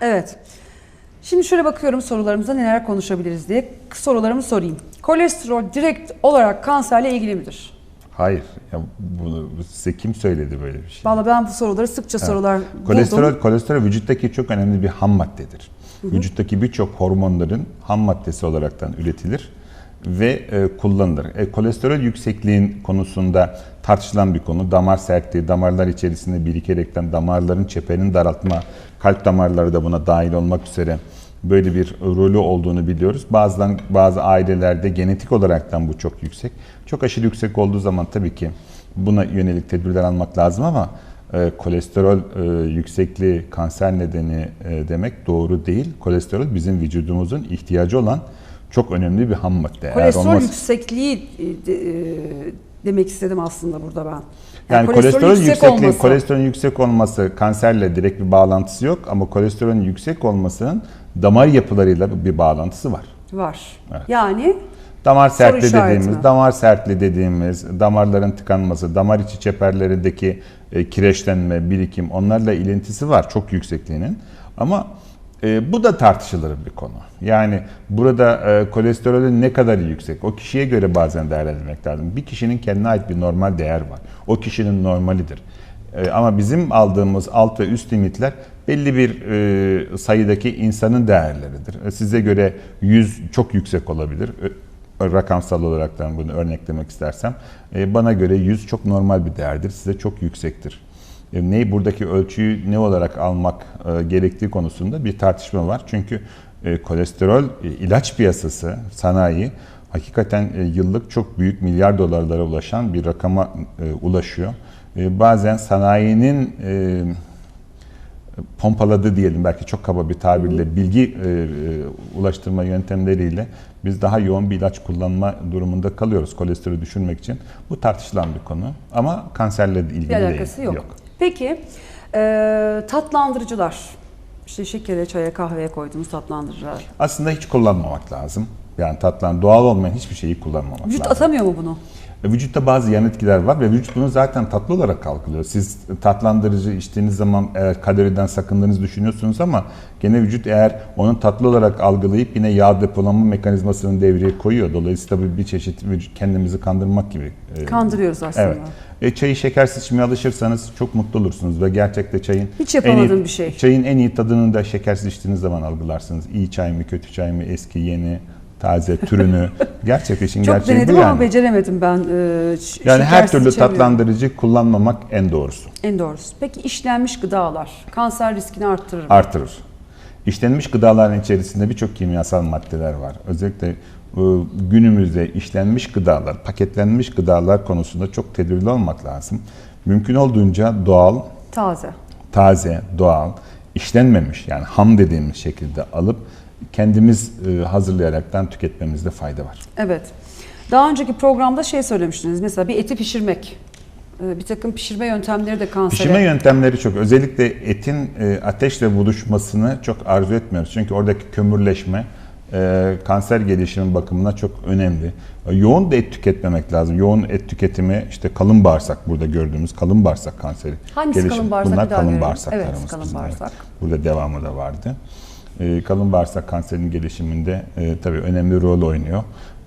Evet. Şimdi şöyle bakıyorum sorularımıza neler konuşabiliriz diye sorularımı sorayım. Kolesterol direkt olarak kanserle ilgili midir? Hayır. Ya bunu size kim söyledi böyle bir şey? Vallahi ben bu soruları sıkça sorular Kolesterol, buldum. kolesterol vücuttaki çok önemli bir ham maddedir. Vücuttaki birçok hormonların ham maddesi olaraktan üretilir ve e, kullanılır. E, kolesterol yüksekliğin konusunda tartışılan bir konu. Damar sertliği, damarlar içerisinde birikerekten damarların çeperini daraltma, kalp damarları da buna dahil olmak üzere böyle bir rolü olduğunu biliyoruz. Bazen bazı ailelerde genetik olaraktan bu çok yüksek. Çok aşırı yüksek olduğu zaman tabii ki buna yönelik tedbirler almak lazım ama e, kolesterol e, yüksekliği kanser nedeni e, demek doğru değil. Kolesterol bizim vücudumuzun ihtiyacı olan çok önemli bir ham madde. Kolesterol olmaz- yüksekliği e, e, demek istedim aslında burada ben. yani kolesterol yüksek yüksekliği, olması. kolesterolün yüksek olması kanserle direkt bir bağlantısı yok ama kolesterolün yüksek olmasının damar yapılarıyla bir bağlantısı var. var. Evet. Yani Damar işareti dediğimiz, mi? damar sertliği dediğimiz, damarların tıkanması, damar içi çeperlerindeki e, kireçlenme, birikim onlarla ilintisi var çok yüksekliğinin. Ama e, bu da tartışılır bir konu. Yani burada e, kolesterolün ne kadar yüksek, o kişiye göre bazen değerlendirmek lazım. Bir kişinin kendine ait bir normal değer var. O kişinin normalidir. E, ama bizim aldığımız alt ve üst limitler belli bir e, sayıdaki insanın değerleridir. E, size göre 100 çok yüksek olabilir. E, rakamsal olaraktan bunu örneklemek istersem. E, bana göre 100 çok normal bir değerdir. Size çok yüksektir. E, ne buradaki ölçüyü ne olarak almak e, gerektiği konusunda bir tartışma var. Çünkü e, kolesterol ilaç piyasası, sanayi hakikaten yıllık çok büyük milyar dolarlara ulaşan bir rakama ulaşıyor. Bazen sanayinin pompaladı diyelim belki çok kaba bir tabirle bilgi e, e, ulaştırma yöntemleriyle biz daha yoğun bir ilaç kullanma durumunda kalıyoruz kolesterolü düşürmek için. Bu tartışılan bir konu ama kanserle ilgili bir alakası değil. yok. Peki e, tatlandırıcılar. İşte şekere, çaya, kahveye koyduğumuz tatlandırıcılar. Aslında hiç kullanmamak lazım. Yani tatlan doğal olmayan hiçbir şeyi kullanmamak Vücut lazım. atamıyor mu bunu? E, Vücutta bazı yan etkiler var ve vücut bunu zaten tatlı olarak algılıyor. Siz tatlandırıcı içtiğiniz zaman eğer kaloriden sakındığınızı düşünüyorsunuz ama gene vücut eğer onu tatlı olarak algılayıp yine yağ depolama mekanizmasını devreye koyuyor. Dolayısıyla bu bir çeşit kendimizi kandırmak gibi. e, Kandırıyoruz aslında. Evet. E, çayı şekersiz içmeye alışırsanız çok mutlu olursunuz ve gerçekte çayın Hiç en iyi, bir şey. Çayın en iyi tadını da şekersiz içtiğiniz zaman algılarsınız. İyi çay mı, kötü çay mı, eski, yeni, taze, türünü. Gerçek işin Çok gerçeği denedim bu ama yani. beceremedim ben. e, Yani her türlü tatlandırıcı kullanmamak en doğrusu. En doğrusu. Peki işlenmiş gıdalar kanser riskini arttırır mı? Artırır. İşlenmiş gıdaların içerisinde birçok kimyasal maddeler var. Özellikle e, günümüzde işlenmiş gıdalar, paketlenmiş gıdalar konusunda çok tedbirli olmak lazım. Mümkün olduğunca doğal, Taze. taze, doğal, işlenmemiş yani ham dediğimiz şekilde alıp kendimiz e, hazırlayaraktan tüketmemizde fayda var. Evet. Daha önceki programda şey söylemiştiniz. Mesela bir eti pişirmek. e, Bir takım pişirme yöntemleri de kansere. Pişirme yöntemleri çok. Özellikle etin e, ateşle buluşmasını çok arzu etmiyoruz. Çünkü oradaki kömürleşme kanser gelişimi bakımına çok önemli. Yoğun da et tüketmemek lazım. Yoğun et tüketimi işte kalın bağırsak burada gördüğümüz kalın bağırsak kanseri. Hangisi gelişimi. kalın bağırsak? Bunlar kalın bağırsaklarımız. Evet, kalın bizim, bağırsak. Burada devamı da vardı. E, kalın bağırsak kanserinin gelişiminde e, tabii önemli rol oynuyor.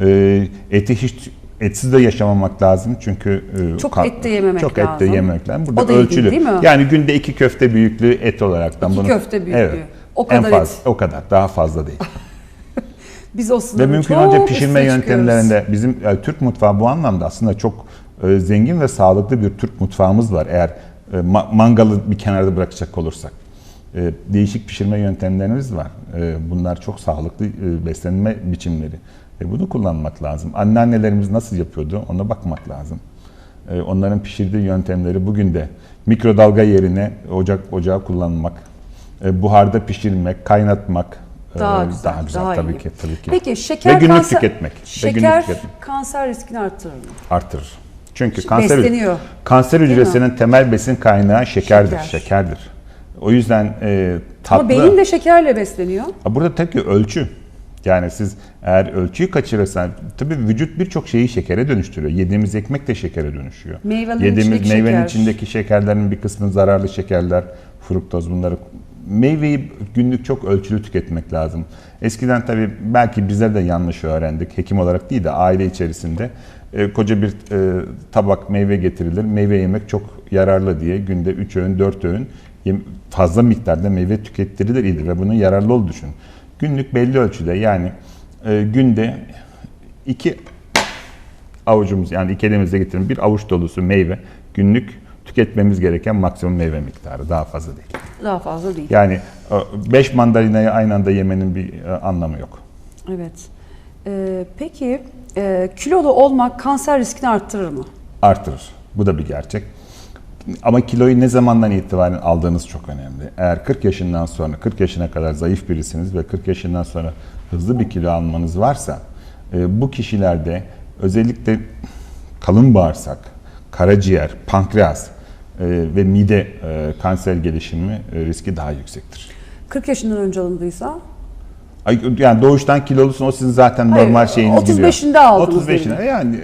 E, eti hiç etsiz de yaşamamak lazım çünkü e, Çok et de yememek çok et de lazım. yememek lazım. Burada O da ilgili ölçülü. değil mi? Yani günde iki köfte büyüklüğü et olaraktan İki bunu. köfte büyüklüğü. Evet. O en kadar fazla, et. O kadar. Daha fazla değil. Biz o Ve mümkün çok olunca pişirme üstüne çıkıyoruz. yöntemlerinde bizim yani Türk mutfağı bu anlamda aslında çok e, zengin ve sağlıklı bir Türk mutfağımız var. Eğer e, ma- mangalı bir kenarda bırakacak olursak. E, değişik pişirme yöntemlerimiz var. E, bunlar çok sağlıklı e, beslenme biçimleri. E, bunu kullanmak lazım. Anneannelerimiz nasıl yapıyordu ona bakmak lazım. E, onların pişirdiği yöntemleri bugün de mikrodalga yerine ocak ocağı kullanmak, e, buharda pişirmek, kaynatmak Daha güzel, daha güzel daha tabii iyi. ki tabii ki. Peki şeker Ve günlük kanser, tüketmek. Ve Şeker günlük tüketmek. kanser riskini arttırır mı? artırır. Çünkü Şimdi kanser besleniyor. kanser hücresinin temel besin kaynağı şekerdir, Şeker. şekerdir. O yüzden e, tatlı Ama beyin de şekerle besleniyor. Burada tek ki ölçü. Yani siz eğer ölçüyü kaçırırsan tabii vücut birçok şeyi şekere dönüştürüyor. Yediğimiz ekmek de şekere dönüşüyor. Meyvelerin Yediğimiz içindeki meyvenin şeker. içindeki şekerlerin bir kısmı zararlı şekerler, fruktoz bunları meyveyi günlük çok ölçülü tüketmek lazım. Eskiden tabii belki bizler de yanlış öğrendik. Hekim olarak değil de aile içerisinde e, koca bir e, tabak meyve getirilir. Meyve yemek çok yararlı diye günde 3 öğün 4 öğün fazla miktarda meyve tükettirilir idi ve bunun yararlı olduğunu düşün. Günlük belli ölçüde yani e, günde 2 avucumuz yani iki elimizde getirin bir avuç dolusu meyve günlük tüketmemiz gereken maksimum meyve miktarı daha fazla değil. Daha fazla değil. Yani 5 mandalinayı aynı anda yemenin bir e, anlamı yok. Evet. Ee, peki e, kilolu olmak kanser riskini arttırır mı? Artırır. Bu da bir gerçek. Ama kiloyu ne zamandan itibaren aldığınız çok önemli. Eğer 40 yaşından sonra, 40 yaşına kadar zayıf birisiniz ve 40 yaşından sonra hızlı bir kilo almanız varsa e, bu kişilerde özellikle kalın bağırsak, karaciğer, pankreas e, ve mide e, kanser gelişimi riski daha yüksektir. 40 yaşından önce alındıysa Yani doğuştan kilolusun o sizin zaten Hayır, normal şeyiniz gidiyor. 35'inde aldınız 35'inde yani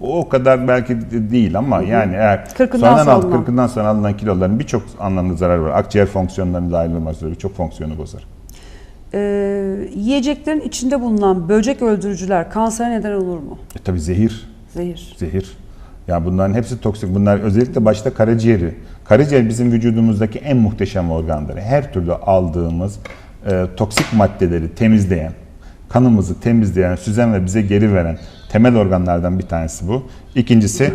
o kadar belki de değil ama yani eğer 40'ından sonradan sonra alınan. 40'ından sonra alınan kiloların birçok anlamda zararı var. Akciğer fonksiyonlarının dahil olmak üzere birçok fonksiyonu bozar. e, yiyeceklerin içinde bulunan böcek öldürücüler kansere neden olur mu? E tabi zehir, Zehir. zehir. Yani bunların hepsi toksik. Bunlar özellikle başta karaciğeri. Karaciğer bizim vücudumuzdaki en muhteşem organdır. Her türlü aldığımız e, toksik maddeleri temizleyen, kanımızı temizleyen, süzen ve bize geri veren temel organlardan bir tanesi bu. İkincisi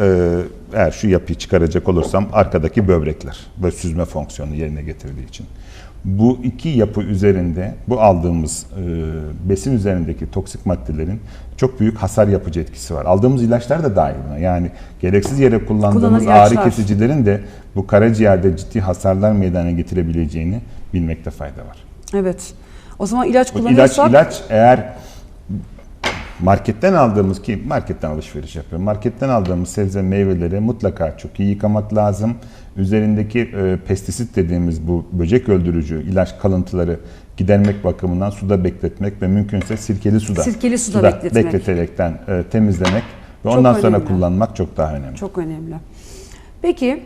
e, eğer şu yapıyı çıkaracak olursam arkadaki böbrekler ve süzme fonksiyonu yerine getirdiği için. Bu iki yapı üzerinde bu aldığımız e, besin üzerindeki toksik maddelerin çok büyük hasar yapıcı etkisi var. Aldığımız ilaçlar da dahil buna. Yani gereksiz yere kullandığımız ağrı kesicilerin de bu karaciğerde ciddi hasarlar meydana getirebileceğini bilmekte fayda var. Evet. O zaman ilaç Bu ilaç kullanıyorsak ilaç eğer marketten aldığımız ki marketten alışveriş yapıyorum. Marketten aldığımız sebze meyveleri mutlaka çok iyi yıkamak lazım. Üzerindeki e, pestisit dediğimiz bu böcek öldürücü ilaç kalıntıları gidermek bakımından suda bekletmek ve mümkünse sirkeli suda, Sirkeli suda bekletmek. bekleterekten e, temizlemek ve Çok ondan sonra önemli. kullanmak çok daha önemli. çok önemli. Peki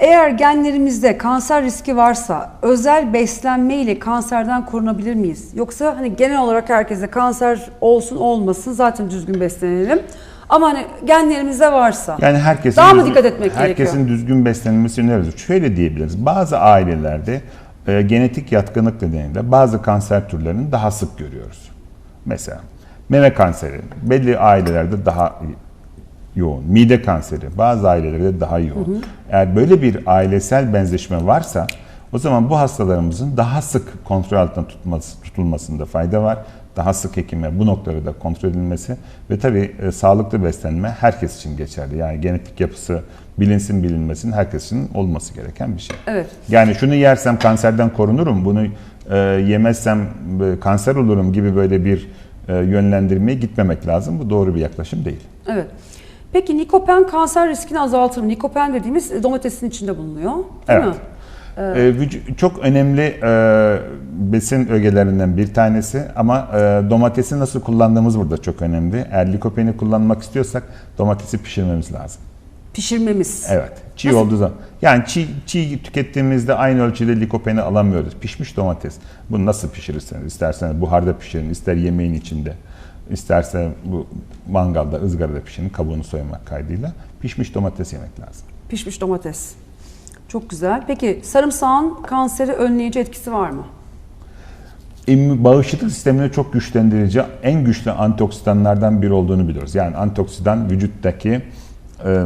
eğer genlerimizde kanser riski varsa özel beslenme ile kanserden korunabilir miyiz? Yoksa hani genel olarak herkese kanser olsun olmasın zaten düzgün beslenelim. Ama hani genlerimizde varsa Yani herkesin Daha mı düzgün- dikkat etmek herkesin gerekiyor? düzgün beslenmesi öneririz. Şöyle diyebiliriz. Bazı ailelerde e, genetik yatkınlık nedeniyle bazı kanser türlerini daha sık görüyoruz. Mesela meme kanseri belli ailelerde daha yoğun. Mide kanseri bazı ailelerde daha yoğun. Eğer böyle bir ailesel benzeşme varsa o zaman bu hastalarımızın daha sık kontrol altında tutması, tutulmasında fayda var. Daha sık hekime bu noktaları da kontrol edilmesi ve tabii e, sağlıklı beslenme herkes için geçerli. Yani genetik yapısı bilinsin bilinmesin herkes için olması gereken bir şey. Evet. Yani şunu yersem kanserden korunurum, bunu e, yemezsem e, kanser olurum gibi böyle bir e, yönlendirmeye gitmemek lazım. Bu doğru bir yaklaşım değil. Evet. Peki nikopen kanser riskini azaltır mı? Nikopen dediğimiz e, domatesin içinde bulunuyor. Değil Evet. mi? Vücu- çok önemli e, besin ögelerinden bir tanesi ama e, domatesi nasıl kullandığımız burada çok önemli. Eğer likopeni kullanmak istiyorsak domatesi pişirmemiz lazım. Pişirmemiz. Evet. Çiğ Nasıl? olduğu zaman. Yani çiğ, çiğ tükettiğimizde aynı ölçüde likopeni alamıyoruz. Pişmiş domates. Bunu nasıl pişirirseniz, isterseniz buharda pişirin, ister yemeğin içinde, isterse bu mangalda, ızgarada pişirin, kabuğunu soymak kaydıyla pişmiş domates yemek lazım. Pişmiş domates. Çok güzel. Peki sarımsağın kanseri önleyici etkisi var mı? Bağışıklık sistemini çok güçlendirici, en güçlü antioksidanlardan biri olduğunu biliyoruz. Yani antioksidan vücuttaki e,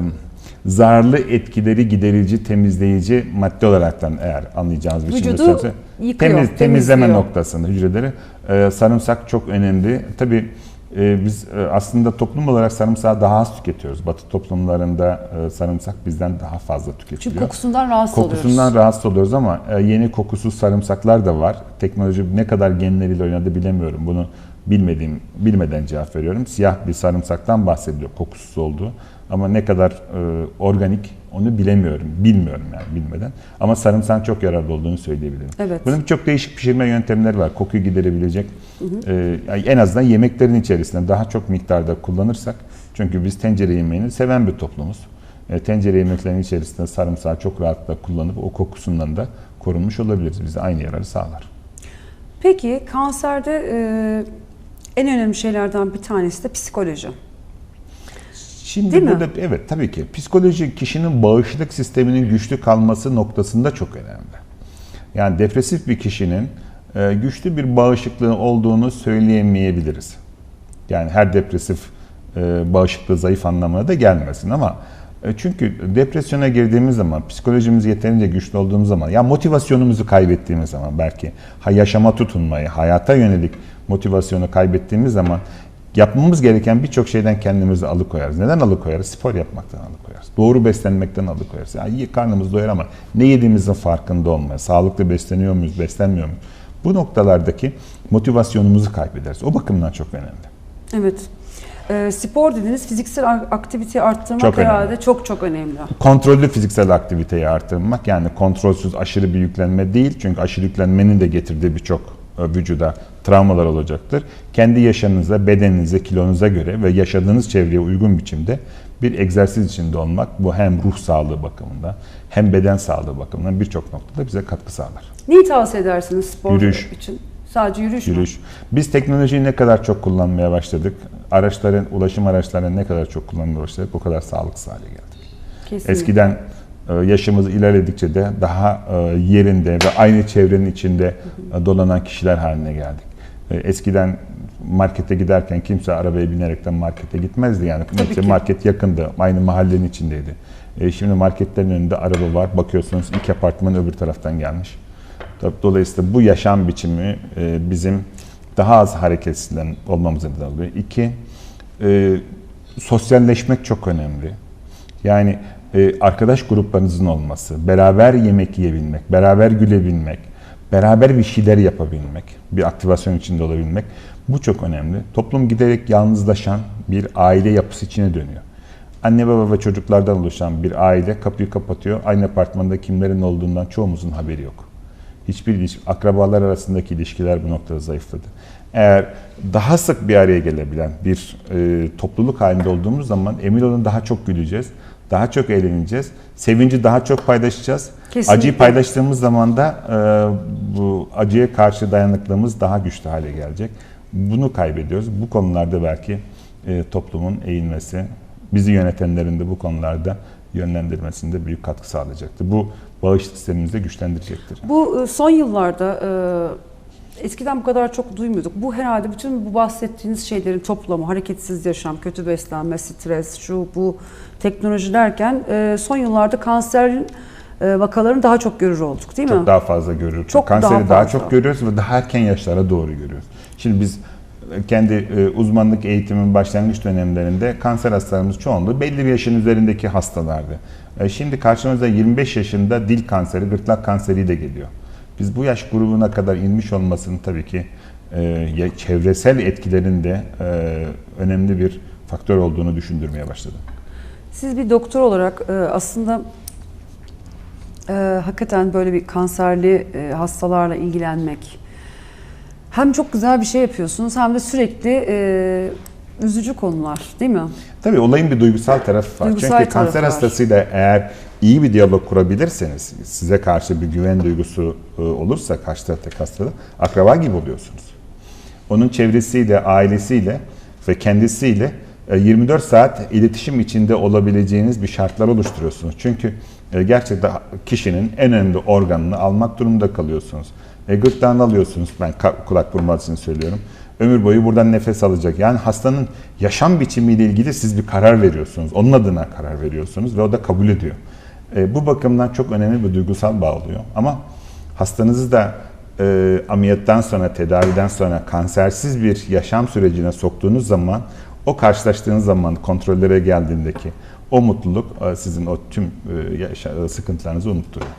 zararlı etkileri giderici, temizleyici madde olaraktan eğer anlayacağınız biçimde Vücudu söylese- yıkıyor, temiz, temizleme temizliyor. noktasında hücreleri e, sarımsak çok önemli. Tabii e, biz e, aslında toplum olarak sarımsağı daha az tüketiyoruz. Batı toplumlarında e, sarımsak bizden daha fazla tüketiliyor. Çünkü kokusundan rahatsız Kokusundan oluyoruz. rahatsız oluyoruz ama e, yeni kokusuz sarımsaklar da var. Teknoloji ne kadar genleriyle oynadı bilemiyorum. Bunu bilmediğim bilmeden cevap veriyorum. Siyah bir sarımsaktan bahsediliyor kokusuz olduğu. Ama ne kadar e, organik onu bilemiyorum. Bilmiyorum yani bilmeden. Ama sarımsağın çok yararlı olduğunu söyleyebilirim. Evet. Bunun çok değişik pişirme yöntemleri var. Kokuyu giderebilecek. E, yani en azından yemeklerin içerisinde daha çok miktarda kullanırsak. Çünkü biz tencere yemeğini seven bir toplumuz. E, tencere yemeklerinin içerisinde sarımsağı çok rahatlıkla kullanıp o kokusundan da korunmuş olabiliriz. Bize aynı yararı sağlar. Peki kanserde e, en önemli şeylerden bir tanesi de psikoloji. Şimdi Değil mi? burada evet tabii ki psikoloji kişinin bağışıklık sisteminin güçlü kalması noktasında çok önemli. Yani depresif bir kişinin e, güçlü bir bağışıklığı olduğunu söyleyemeyebiliriz. Yani her depresif e, bağışıklığı zayıf anlamına da gelmesin ama e, çünkü depresyona girdiğimiz zaman, psikolojimiz yeterince güçlü olduğumuz zaman, ya motivasyonumuzu kaybettiğimiz zaman belki ha yaşama tutunmayı, hayata yönelik motivasyonu kaybettiğimiz zaman yapmamız gereken birçok şeyden kendimizi alıkoyarız. Neden alıkoyarız? Spor yapmaktan alıkoyarız. Doğru beslenmekten alıkoyarız. Yani karnımız doyar ama ne yediğimizin farkında olmayız. Sağlıklı besleniyor muyuz, beslenmiyor muyuz? Bu noktalardaki motivasyonumuzu kaybederiz. O bakımdan çok önemli. Evet. E, spor dediniz fiziksel aktiviteyi arttırmak Çok önemli. herhalde çok çok önemli. Kontrollü fiziksel aktiviteyi artırmak yani kontrolsüz aşırı bir yüklenme değil. Çünkü aşırı yüklenmenin de getirdiği birçok vücuda travmalar olacaktır. Kendi yaşınıza, bedeninize, kilonuza göre ve yaşadığınız çevreye uygun biçimde bir egzersiz içinde olmak bu hem ruh sağlığı bakımından hem beden sağlığı bakımından birçok noktada bize katkı sağlar. Neyi tavsiye edersiniz spor Yürüyüş. için? Sadece yürüyüş, mü? Yürüyüş. Biz teknolojiyi ne kadar çok kullanmaya başladık, araçların, ulaşım araçlarını ne kadar çok kullanmaya başladık o kadar sağlıksız hale geldik. Kesinlikle. Eskiden e, yaşımız ilerledikçe de daha e, yerinde ve aynı çevrenin içinde e, dolanan kişiler haline geldik. E, Eskiden markete giderken kimse arabaya binerekten markete gitmezdi yani. Tabii ki. market yakındı, aynı mahallenin içindeydi. Şimdi marketlerin önünde araba var, bakıyorsunuz iki apartman öbür taraftan gelmiş. Dolayısıyla bu yaşam biçimi bizim daha az hareketsizlen olmamıza neden oluyor. İki, sosyalleşmek çok önemli. Yani arkadaş gruplarınızın olması, beraber yemek yiyebilmek, beraber gülebilmek, beraber bir şeyler yapabilmek, bir aktivasyon içinde olabilmek bu çok önemli. Toplum giderek yalnızlaşan bir aile yapısı içine dönüyor. Anne baba ve çocuklardan oluşan bir aile kapıyı kapatıyor. Aynı apartmanda kimlerin olduğundan çoğumuzun haberi yok. Hiçbir ilişki, akrabalar arasındaki ilişkiler bu noktada zayıfladı. Eğer daha sık bir araya gelebilen bir e, topluluk halinde olduğumuz zaman emin olun daha çok güleceğiz, daha çok eğleneceğiz, sevinci daha çok paylaşacağız. Kesinlikle. Acıyı paylaştığımız zaman da e, bu acıya karşı dayanıklılığımız daha güçlü hale gelecek. Bunu kaybediyoruz. Bu konularda belki e, toplumun eğilmesi, bizi yönetenlerin de bu konularda yönlendirmesinde büyük katkı sağlayacaktır. Bu bağış sistemimizi de güçlendirecektir. Bu e, son yıllarda e, eskiden bu kadar çok duymuyorduk. Bu herhalde bütün bu bahsettiğiniz şeylerin toplamı, hareketsiz yaşam, kötü beslenme, stres, şu bu teknoloji derken e, son yıllarda kanserin e, vakalarını daha çok görür olduk değil mi? Çok daha fazla görüyoruz. Çok Kanseri daha daha, fazla. çok görüyoruz ve daha erken yaşlara doğru görüyoruz. Şimdi biz e, kendi e, uzmanlık eğitimin başlangıç dönemlerinde kanser hastalarımız çoğunluğu belli bir yaşın üzerindeki hastalardı. Şimdi karşımıza 25 yaşında dil kanseri, gırtlak kanseri de geliyor. Biz bu yaş grubuna kadar inmiş olmasının tabii ki e, çevresel etkilerin de e, önemli bir faktör olduğunu düşündürmeye başladı. Siz bir doktor olarak e, aslında e, hakikaten böyle bir kanserli e, hastalarla ilgilenmek hem çok güzel bir şey yapıyorsunuz hem de sürekli e, üzücü konular değil mi? Tabii olayın bir duygusal tarafı var. Duygusal Çünkü tarafı kanser var. hastasıyla eğer iyi bir diyalog kurabilirseniz, size karşı bir güven duygusu e, olursa karşı taraftaki hastada akraba gibi oluyorsunuz. Onun çevresiyle, ailesiyle ve kendisiyle e, 24 saat iletişim içinde olabileceğiniz bir şartlar oluşturuyorsunuz. Çünkü e, gerçekten kişinin en önemli organını almak durumunda kalıyorsunuz. E, gırtlağını alıyorsunuz, ben kulak burma için söylüyorum. Ömür boyu buradan nefes alacak. Yani hastanın yaşam biçimiyle ilgili siz bir karar veriyorsunuz. Onun adına karar veriyorsunuz ve o da kabul ediyor. E, bu bakımdan çok önemli bir duygusal bağ oluyor. Ama hastanızı da e, ameliyattan sonra, tedaviden sonra kansersiz bir yaşam sürecine soktuğunuz zaman o karşılaştığınız zaman kontrollere geldiğindeki o mutluluk e, sizin o tüm e, sıkıntılarınızı unutturuyor.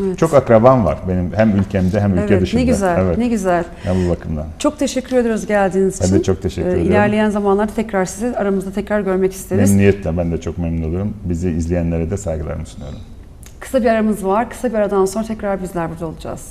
Evet. Çok akrabam var benim hem ülkemde hem ülke Evet, dışında. ne güzel, Evet. ne güzel. Yani bu bakımdan. Çok teşekkür ediyoruz geldiğiniz Ben için. de çok teşekkür Ee, ediyorum. İlerleyen zamanlarda tekrar sizi aramızda tekrar görmek isteriz. Memnuniyetle ben de çok memnun olurum. Bizi izleyenlere de saygılarımı sunuyorum. Kısa bir aramız var. Kısa bir aradan sonra tekrar bizler burada olacağız.